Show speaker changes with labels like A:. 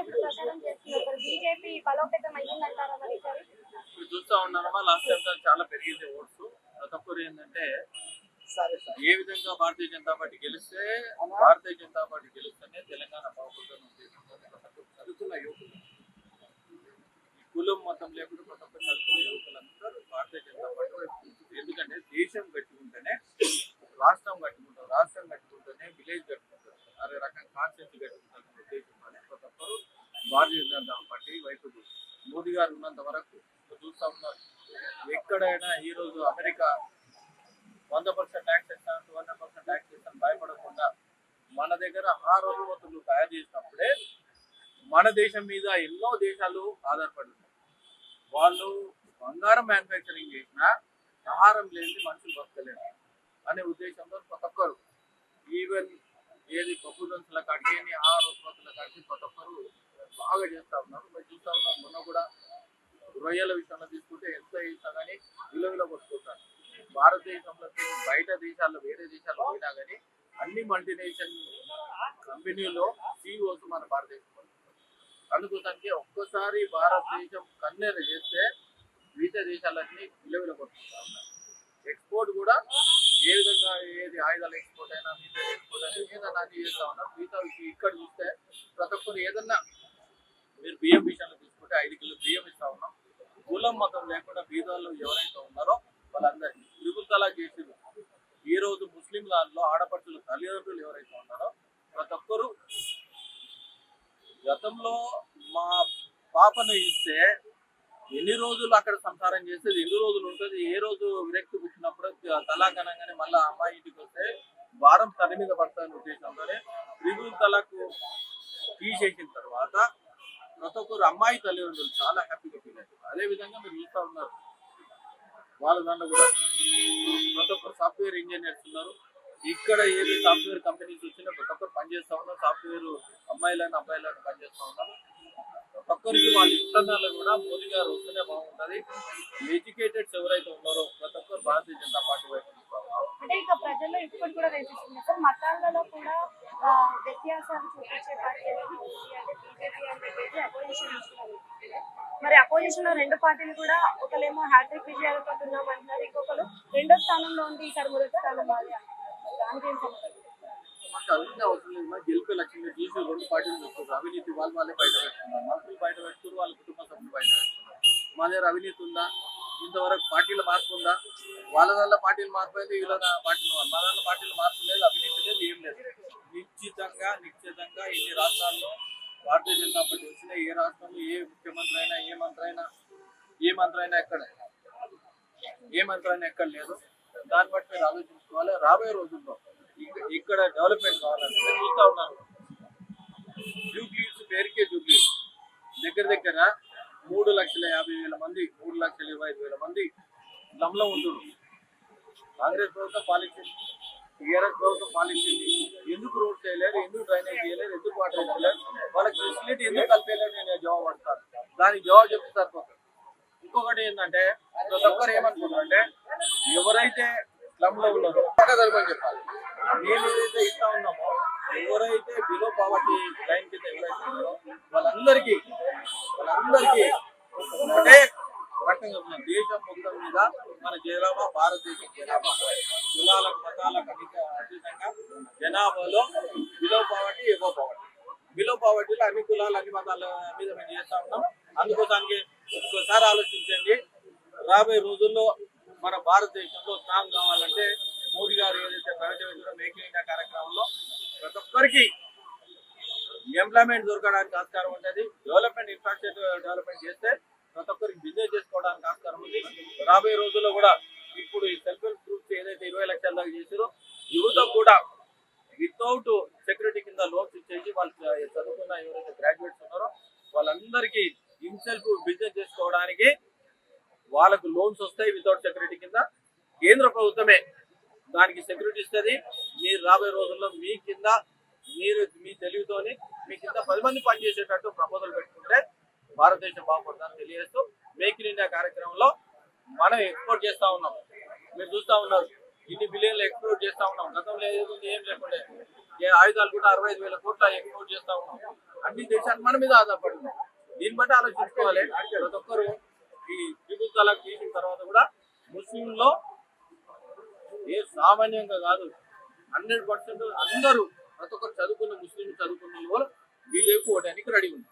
A: ఇప్పుడు ప్రచారం చేస్తున్నారు. బీజేపీ బలోపేతం అయ్యిందంటారా మరి?
B: ఇప్పుడు చూస్తా ఉన్నారమ్మా లాస్ట్ టైం చాలా పెరిగింది ఓట్స్. ప్రతి ఒక్కరు ఏంటంటే ఏ విధంగా భారతీయ జనతా పార్టీ గెలిస్తే భారతీయ జనతా పార్టీ గెలిస్తేనే తెలంగాణ బాగుంటుంది యువకులు. ఈ కులం మతం లేకుండా ప్రతి ఒక్కరు చదువుతున్న యువకులందరూ భారతీయ జనతా పార్టీ. ఎందుకంటే దేశం కట్టుకుంటేనే రాష్ట్రం కట్టుకుంటారు రాష్ట్రం కట్టుకుంటేనే విలేజ్ కట్టుకుంటారు అదే రకం కాన్స్టిట్యూన్సీ కట్టుకుంటారు ఉద్దేశించాలి ప్రతి ఒక్కరు భారతీయ జనతా పార్టీ వైపు మోదీ గారు ఉన్నంత వరకు చూస్తా ఉన్నారు. ఎక్కడైనా ఈరోజు అమెరికా వంద పర్సెంట్ ట్యాక్స్ ఇస్తాను టూ హండ్రెడ్ పర్సెంట్ ట్యాక్స్ ఇస్తాను భయపడకుండా మన దగ్గర ఆహార ఉత్పత్తులు తయారు చేసినప్పుడే మన దేశం మీద ఎన్నో దేశాలు ఆధారపడి ఉన్నాయి వాళ్ళు బంగారం మ్యానుఫ్యాక్చరింగ్ చేసినా ఆహారం లేని మనుషులు బతకలేరు అనే ఉద్దేశంతో ప్రతి ఒక్కరు ఈవెన్ ఏది పప్పు దినుసుల కాడికి ఆహార ఉత్పత్తుల కాడికి ప్రతి ఒక్కరు బాగా చేస్తా ఉన్నారు. మరి చూస్తా ఉన్నాం మొన్న కూడా రొయ్యల విషయంలో తీసుకుంటే ఎంత వేసినా కానీ విలువలో కొట్టుకుంటారు. భారతదేశంలో బయట దేశాల్లో వేరే దేశాల్లో పోయినా కానీ అన్ని మల్టీనేషనల్ కంపెనీలో సిఇఓస్ మన భారతదేశం అందుకోసానికి ఒక్కసారి భారతదేశం కన్నెర చేస్తే మిగతా దేశాలన్నీ విలువలో కొట్టుకుంటా ఉన్నారు. ఎక్స్పోర్ట్ కూడా ఏ విధంగా ఏది ఆయుధాలు ఎక్స్పోర్ట్ అయినా మిగతా ఎక్స్పోర్ట్ అయినా ఏదైనా చేస్తా ఉన్నాం మిగతా ఇక్కడ చూస్తే ప్రతి ఒక్కరు ఏదన్నా మీరు బియ్యం విషయంలో తీసుకుంటే ఐదు కిలో బియ్యం ఇస్తా ఉన్నాం. కులం మతం లేకుండా బీదాల్లో ఎవరైతే ఉన్నారో వాళ్ళందరికీ త్రిపుల్ తలా చేసింది ఈ రోజు ముస్లిం దాంట్లో ఆడపడుచుల తల్లిదండ్రులు ఎవరైతే ఉన్నారో ప్రతి ఒక్కరు గతంలో మా పాపను ఇస్తే ఎన్ని రోజులు అక్కడ సంసారం చేసేది? ఎన్ని రోజులు ఉంటుంది? ఏ రోజు విరక్తి పుట్టినప్పుడు తలాక్ అనగానే మళ్ళీ అమ్మాయి ఇంటికి వస్తే వారం తన మీద పడతాను ఉద్దేశంతోనే త్రిపుల్ తలాకు తీసేసిన తర్వాత ప్రతి ఒక్కరు అమ్మాయి తల్లిదండ్రులు చాలా హ్యాపీగా ఫీల్ అవుతారు అదే విధంగా మీరు చూస్తూ ఉన్నారు. వాళ్ళ దాంట్లో కూడా ప్రతి ఒక్కరు సాఫ్ట్వేర్ ఇంజనీర్స్ ఉన్నారు. ఇక్కడ ఏది సాఫ్ట్వేర్ కంపెనీస్ వచ్చినా ప్రతి ఒక్కరు పనిచేస్తూ ఉన్నారు. సాఫ్ట్వేర్ అమ్మాయిలైన అబ్బాయిలైన పనిచేస్తూ ఉన్నారు. ప్రతి ఒక్కరికి వాళ్ళ ఇంటర్నల్ కూడా మోదీ గారు వస్తేనే బాగుంటది ఎడ్యుకేటెడ్స్ ఎవరైతే ఉన్నారో ప్రతి ఒక్కరు భారతీయ జనతా పార్టీ వైపు
A: అంటే ఇక ప్రజల్లో ఇప్పుడు కూడా కనిపిస్తుంది సార్ మతాలలో కూడా వ్యత్యాసాలు చూపించే పార్టీ. అంటే బీజేపీ అని చెప్పేసి అపోజిషన్ ఇస్తున్నారు మరి అపోజిషన్లో రెండు పార్టీలు కూడా ఒకలేమో హ్యాట్రిక్ విజయాలతో ఉన్నాం అంటున్నారు. ఇంకొకరు రెండో స్థానంలో ఉంది. ఇక్కడ మొదటి స్థానం మాది. దానికి ఏం సమాధానం
B: మాకు అవినీతి అవసరం లేదు మాకు గెలిపే లక్ష్యంగా చూసి రెండు పార్టీలు చూస్తున్నారు అవినీతి వాళ్ళు వాళ్ళే బయట పెట్టుకున్నారు మంత్రులు బయట పెట్టుకున్నారు వాళ్ళ కుటుంబ సభ్యులు బయట మా దగ్గర అవినీతి ఉందా? ఇంతవరకు పార్టీల మార్పు ఉందా వాళ్ళ దాంట్లో పార్టీలు మార్పు అయితే వీళ్ళ పార్టీలు మా దాంట్లో పార్టీలు మార్పు లేదు అవినీతి లేదు ఏం లేదు. నిశ్చితంగా నిశ్చితంగా ఇన్ని రాష్ట్రాల్లో భారతీయ జనతా పార్టీ వచ్చిన ఏ రాష్ట్రంలో ఏ ముఖ్యమంత్రి అయినా ఏ మంత్రి అయినా ఏ మంత్రి అయినా ఎక్కడ? ఏ మంత్రి అయినా ఎక్కడ లేదు. దాన్ని బట్టి మీరు ఆలోచించుకోవాలి. రాబోయే రోజుల్లో ఇక్కడ డెవలప్మెంట్ కావాలంటే నేను చూస్తా ఉన్నాను జూబ్లీస్ పేరుకే జూబ్లీస్ దగ్గర దగ్గర మూడు లక్షల యాభై వేల మంది మూడు లక్షల ఇరవై ఐదు వేల మంది లంలో ఉంటున్నారు కాంగ్రెస్ ప్రభుత్వం పాలించింది. టీఆర్ఎస్ ప్రభుత్వం పాలించింది. ఎందుకు రోడ్ చేయలేదు? ఎందుకు డ్రైనేజ్ చేయలేదు? ఎందుకు వాటర్ ఇవ్వలేదు? వాళ్ళకి ఫెసిలిటీ ఎందుకు కలిపేయలేదు నేను జవాబు పడతాను దానికి జవాబు చెప్తే సరిపోతుంది. ఇంకొకటి ఏంటంటే ప్రతి ఒక్కరు ఏమనుకుంటారంటే ఎవరైతే స్లమ్లో ఉన్నారో సరిపోయి చెప్పాలి మేము ఏదైతే ఇస్తా ఉన్నామో ఎవరైతే బిలో పావర్టీ లైన్ కింద ఎవరైతే ఉన్నారో వాళ్ళందరికీ వాళ్ళందరికీ ఒకటే రకంగా దేశం మొత్తం మీద మన జనాభా భారతదేశం జనాభా కులాలకు మతాలకు అధిక అతీతంగా జనాభాలో బిలో పావర్టీ ఎగో పావర్టీ. బిలో పావర్టీలో అన్ని కులాలు అన్ని మతాల మీద మేము చేస్తా ఉన్నాం. అందుకోసానికి ఒక్కసారి ఆలోచించండి. రాబోయే రోజుల్లో మన భారతదేశంలో స్ట్రాంగ్ కావాలంటే మోడీ గారు ఏదైతే ప్రవేశపెట్టిన మేక్ ఇన్ ఇండియా కార్యక్రమంలో ప్రతి ఒక్కరికి ఎంప్లాయ్మెంట్ దొరకడానికి ఆస్కారం ఉంటుంది. డెవలప్మెంట్ ఇన్ఫ్రాస్ట్రక్చర్ డెవలప్మెంట్ చేస్తే ప్రతి ఒక్కరికి బిజినెస్ చేసుకోవడానికి ఆస్కారం ఉంది. రాబోయే రోజుల్లో కూడా ఇప్పుడు ఈ సెల్ఫ్ హెల్ప్ గ్రూప్స్ ఏదైతే ఇరవై లక్షల దాకా చేసారో యువత కూడా వితౌట్ సెక్యూరిటీ కింద లోన్స్ ఇచ్చేసి వాళ్ళు చదువుకున్న ఎవరైతే గ్రాడ్యుయేట్స్ ఉన్నారో వాళ్ళందరికీ ఇన్సెల్ఫ్ బిజినెస్ చేసుకోవడానికి వాళ్ళకు లోన్స్ వస్తాయి వితౌట్ సెక్యూరిటీ కింద. కేంద్ర ప్రభుత్వమే దానికి సెక్యూరిటీ ఇస్తుంది. మీరు రాబోయే రోజుల్లో మీ కింద మీరు మీ తెలివితోని మీ కింద పది మంది పనిచేసేటట్టు ప్రపోజల్ పెట్టుకుంటే భారతదేశం బాగుపడుతుందని తెలియజేస్తూ మేక్ ఇన్ ఇండియా కార్యక్రమంలో మనం ఎక్స్పోర్ట్ చేస్తా ఉన్నాం. మీరు చూస్తా ఉన్నారు. ఇన్ని బిలియన్లు ఎక్స్పోర్ట్ చేస్తా ఉన్నాం. గతంలో ఏది ఏం లేకుండా. ఏ ఆయుధాలు కూడా అరవై ఐదు వేల కోట్ల ఎక్స్పోర్ట్ చేస్తా ఉన్నాం. అన్ని దేశాలు మన మీద ఆధారపడి ఉన్నాయి దీన్ని బట్టి ఆలోచించుకోవాలి. ప్రతి ఒక్కరు ఈ త్రిపుల్ తలాక్ తీసిన తర్వాత కూడా ముస్లింలో ఏ సామాన్యంగా కాదు హండ్రెడ్ పర్సెంట్ అందరూ ప్రతి ఒక్కరు చదువుకున్న ముస్లింలు చదువుకున్న వాళ్ళు బీజేపీ ఓటానికి రెడీ ఉంది